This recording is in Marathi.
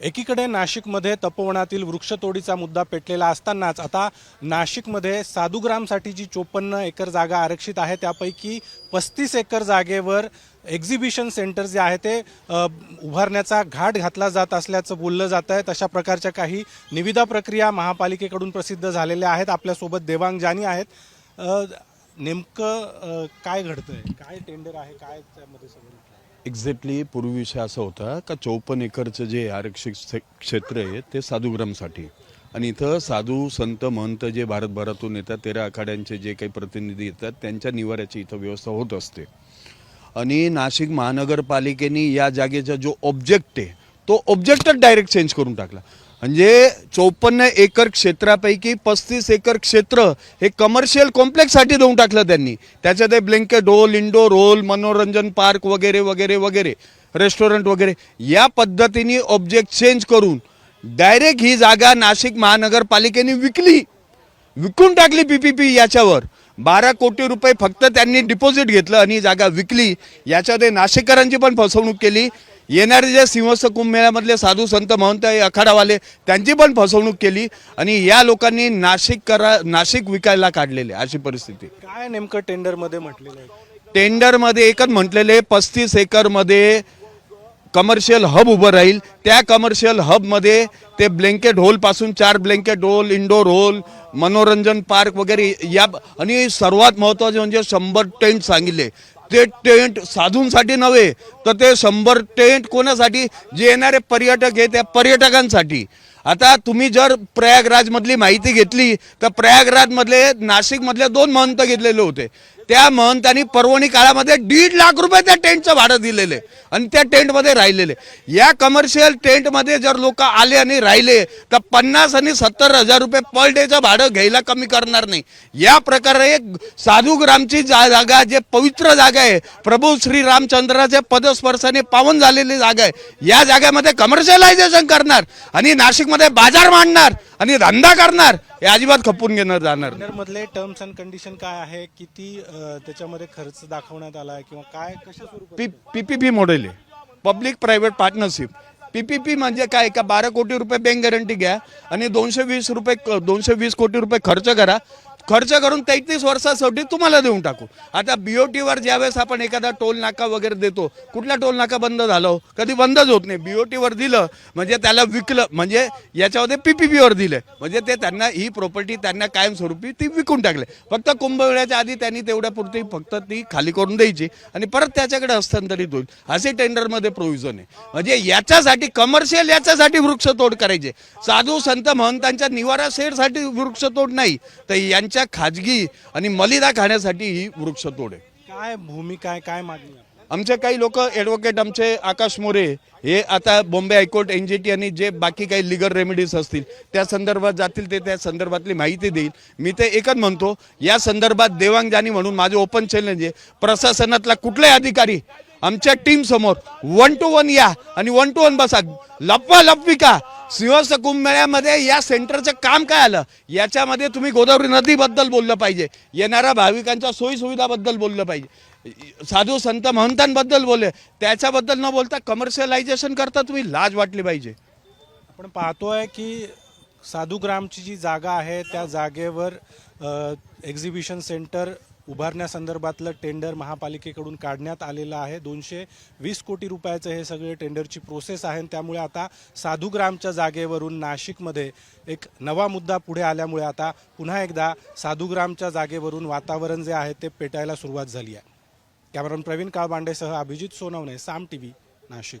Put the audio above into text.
एकीकडे नाशिकमध्ये तपोवनातील वृक्षतोडीचा मुद्दा पेटलेला असतानाच आता नाशिकमध्ये साधुग्रामसाठी जी चोपन्न एकर जागा आरक्षित आहे त्यापैकी पस्तीस एकर जागेवर एक्झिबिशन सेंटर जे आहे ते उभारण्याचा घाट घातला जात असल्याचं बोललं जात आहे. तशा प्रकारच्या काही निविदा प्रक्रिया महापालिकेकडून प्रसिद्ध झालेल्या आहेत. आपल्यासोबत देवांग जानी आहेत. नेमकं काय काय घडतंय? काय टेंडर आहे? काय त्यामध्ये सगळं? एक्झॅक्टली पूर्वी असं असा होता का चौपन्न एकरचं जे आरक्षित क्षेत्र आहे ते साधुग्रामसाठी. आणि इथं साधू संत महंत जे भारतभरातून येतात तेरा आखाड्यांचे जे काही प्रतिनिधी येतात त्यांच्या निवाऱ्याची इथं व्यवस्था होत असते. आणि नाशिक महानगरपालिकेने या जागेचा जो ऑब्जेक्ट आहे तो ऑब्जेक्टच डायरेक्ट चेंज करून टाकला. म्हणजे चौपन्न एकर क्षेत्रापैकी पस्तीस एकर क्षेत्र हे कमर्शियल कॉम्प्लेक्ससाठी देऊन टाकलं त्यांनी. त्याच्यात ते ब्लँकेट होल इंडोर रोल मनोरंजन पार्क वगैरे वगैरे वगैरे रेस्टॉरंट वगैरे. या पद्धतीने ऑब्जेक्ट चेंज करून डायरेक्ट ही जागा नाशिक महानगरपालिकेने विकली. विकून टाकली पीपीपी याच्यावर. बारा कोटी रुपये फक्त त्यांनी डिपॉझिट घेतलं आणि ही जागा विकली. याच्यात नाशिककरांची पण फसवणूक केली. येणारे जे सिंहस्थ कुंभमेळ्यामधले साधू संत महंत अखाडावाले त्यांची पण फसवणूक केली आणि या लोकांनी नाशिक करा नाशिक विकायला काढलेले अशी परिस्थिती. काय नेमकं टेंडरमध्ये म्हटलेलं आहे? टेंडरमध्ये एकच म्हटलेले पस्तीस एकरमध्ये कमर्शियल हब उभं राहील. त्या कमर्शियल हबमध्ये ते ब्लँकेट होलपासून चार ब्लँकेट होल इंडोर होल मनोरंजन पार्क वगैरे या आणि सर्वात महत्त्वाचे म्हणजे शंभर टेंट सांगितले. ते टेंट साधूंसाठी नव्हे तर ते शंभर टेंट कोणासाठी? जे येणारे पर्यटक आहे त्या पर्यटकांसाठी. आता तुम्ही जर प्रयागराजमधली माहिती घेतली तर प्रयागराजमधले नाशिकमधले दोन महंत घेतलेले होते. त्या महंतांनी पर्वणी काळामध्ये दीड लाख रुपये त्या टेंटचं भाडं दिलेले आणि त्या टेंटमध्ये राहिलेले. या कमर्शियल टेंटमध्ये जर लोक आले आणि राहिले तर पन्नास आणि सत्तर हजार रुपये पर डेचं भाडं घ्यायला कमी करणार नाही. या प्रकारे एक साधुग्रामची जा जागा जे पवित्र जागा आहे प्रभू श्री रामचंद्राचे पदस्पर्शाने पावन झालेली जागा आहे. या जागेमध्ये कमर्शियलायझेशन करणार आणि नाशिकमध्ये बाजार मांडणार. आणि धंदा करणार हे अजिबात खपून घेणार जाणार नाही. टेंडरमधले टर्म्स अँड कंडिशन काय आहे? किती अ, त्याच्यामध्ये खर्च दाखवण्यात आला आहे किंवा काय कशा स्वरूपात? P P P P model आहे. Public private partnership P P P म्हणजे काय? का बारा कोटी रुपये बँक गॅरंटी घ्या आणि दोनशे वीस रुपये दोनशे वीस कोटी रुपये खर्च करा. खर्च करून तेहतीस वर्षासाठी तुम्हाला देऊन टाकू. आता बीओटीवर ज्यावेळेस आपण एखादा टोल नाका वगैरे देतो कुठला टोल नाका बंद झाला हो? कधी बंदच होत नाही. बीओटीवर दिलं म्हणजे त्याला विकलं म्हणजे याच्यामध्ये पीपीपीवर दिलं म्हणजे ते त्यांना ही प्रॉपर्टी त्यांना कायमस्वरूपी ती विकून टाकले. फक्त कुंभमेळ्याच्या आधी त्यांनी तेवढ्यापुरती फक्त ती खाली करून द्यायची आणि परत त्याच्याकडे हस्तांतरित होईल. असे टेंडरमध्ये प्रोव्हिजन आहे. म्हणजे याच्यासाठी कमर्शियल याच्यासाठी वृक्षतोड करायचे. साधू संत महंतांच्या निवारा शेडसाठी वृक्षतोड नाही. तर यांच्या खाजगी आणि मलिदा खाण्यासाठी ही वृक्षतोड आहे. काय भूमिका आहे काय मागणी आहे? आमचे काही लोक ॲडव्होकेट आमचे आकाश मोरे हे आता Bombay high court N G T आणि जे बाकी काही लिगल रेमेडीज असतील त्या संदर्भात जातील ते त्या संदर्भातली माहिती देईल. मी ते एकच म्हणतो या संदर्भात देवांग जानी म्हणून माझे ओपन चॅलेंज आहे. प्रशासनातला कुठलाही अधिकारी आमच्या टीम समोर वन टू वन या आणि वन टू वन बसा. लपवा लपवी का सिंहस्थ कुंभमेळ्यामध्ये या सेंटरचं काम काय आलं? याच्यामध्ये तुम्ही गोदावरी नदीबद्दल बोललं पाहिजे. येणाऱ्या भाविकांच्या सोयीसुविधाबद्दल बोललं पाहिजे. साधू संत महंतांबद्दल बोलले. त्याच्याबद्दल न बोलता कमर्शियलायझेशन करता तुम्ही लाज वाटली पाहिजे. आपण पाहतोय की साधुग्रामची जी जागा आहे त्या जागेवर एक्झिबिशन सेंटर उभारण्यासंदर्भातलं टेंडर महापालिकेकडून काढण्यात आलेलं आहे. दोनशे वीस कोटी रुपयाचं हे सगळे टेंडरची प्रोसेस आहे आणि त्यामुळे आता साधुग्रामच्या जागेवरून नाशिकमध्ये एक नवा मुद्दा पुढे आल्यामुळे आता पुन्हा एकदा साधुग्रामच्या जागेवरून वातावरण जे आहे ते पेटायला सुरुवात झाली आहे. कॅमेरामन प्रवीण काळबांडेसह अभिजित सोनवणे साम टी व्ही नाशिक.